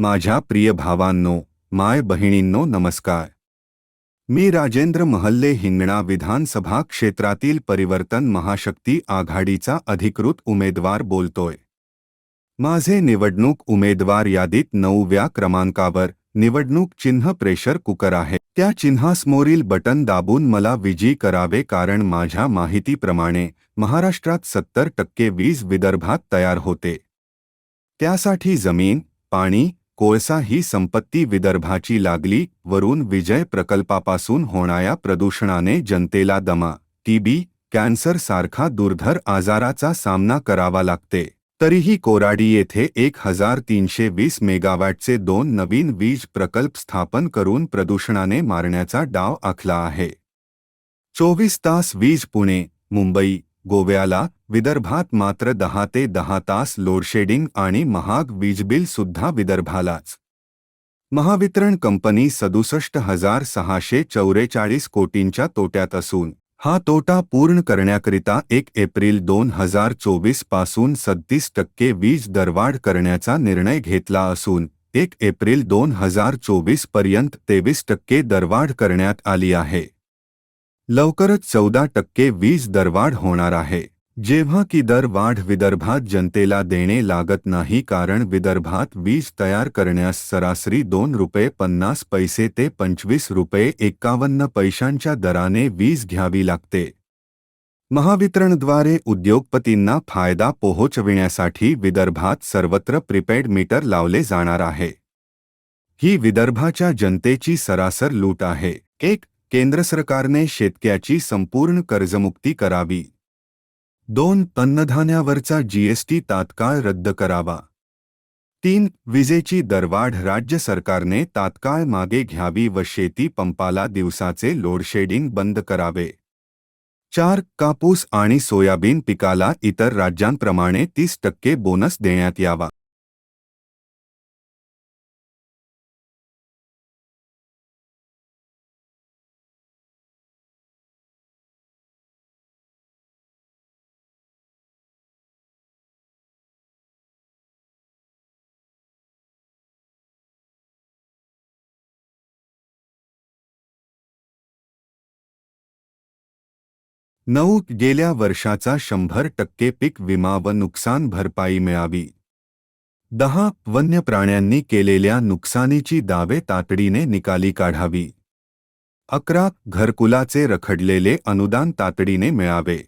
माझ्या प्रिय भावांनो, माय बहिणींनो नमस्कार. मी राजेंद्र महल्ले हिंगणा विधानसभा क्षेत्रातील परिवर्तन महाशक्ती आघाडीचा अधिकृत उमेदवार बोलतोय. माझे निवडणूक उमेदवार यादीत नवव्या क्रमांकावर निवडणूक चिन्ह प्रेशर कुकर आहे. त्या चिन्हासमोरील बटन दाबून मला विजयी करावे कारण माझ्या माहितीप्रमाणे महाराष्ट्रात सत्तर टक्के वीज विदर्भात तयार होते. त्यासाठी ज़मीन, पाणी कोळसा ही संपत्ती विदर्भाची लागली वरून विजय प्रकल्पापासून होणाऱ्या प्रदूषणाने जनतेला दमा टीबी कॅन्सर सारखा दुर्धर आजाराचा सामना करावा लागते. तरीही कोराडी येथे एक हजार तीनशे वीस मेगावॅटचे दोन नवीन वीज प्रकल्प स्थापन करून प्रदूषणाने मारण्याचा डाव आखला आहे. चोवीस तास वीज पुणे मुंबई गोव्याला विदर्भात मात्र दहा ते दहा तास लोडशेडिंग आणि महाग वीजबिल सुद्धा विदर्भालाच. महावितरण कंपनी सदुसष्ट हजार सहाशे चौवेचाळीस कोटींच्या तोट्यात असून हा तोटा पूर्ण करण्याकरिता एक एप्रिल दोन हजार चोवीसपासून सत्तीस टक्के वीज दरवाढ करण्याचा निर्णय घेतला असून एक एप्रिल दोन हजार चोवीसपर्यंत तेवीस टक्के दरवाढ करण्यात आली आहे. लवकरच चौदा टक्के वीज दरवाढ होणार आहे. जेव्हा की दर वाढ विदर्भात जनतेला देणे लागत नाही कारण विदर्भात वीज तयार करण्यास सरासरी दोन रुपये पन्नास पैसे ते पंचवीस रुपये एकावन्न पैशांच्या दराने वीज घ्यावी लागते. महावितरणद्वारे उद्योगपतींना फायदा पोहोचविण्यासाठी विदर्भात सर्वत्र प्रीपेड मीटर लावले जाणार आहे. ही विदर्भाच्या जनतेची सरासर लूट आहे. एक केंद्र सरकारने शेतक्याची संपूर्ण कर्जमुक्ती करावी. दोन अन्नधान्यावरचा जीएसटी तात्काळ रद्द करावा. तीन विजेची दरवाढ राज्य सरकारने तात्काळ मागे घ्यावी व शेती पंपाला दिवसाचे लोडशेडिंग बंद करावे. चार कापूस आणि सोयाबीन पिकाला इतर राज्यांप्रमाणे तीस टक्के बोनस देण्यात यावा. नऊ गेल्या वर्षाचा शंभर टक्के पीक विमा व नुकसान भरपाई मिळावी. दहा वन्य प्राण्यांनी केलेल्या नुकसानीची दावे तातडीने निकाली काढावी. अकरा घरकुलाचे रखडलेले अनुदान तातडीने मिळावे.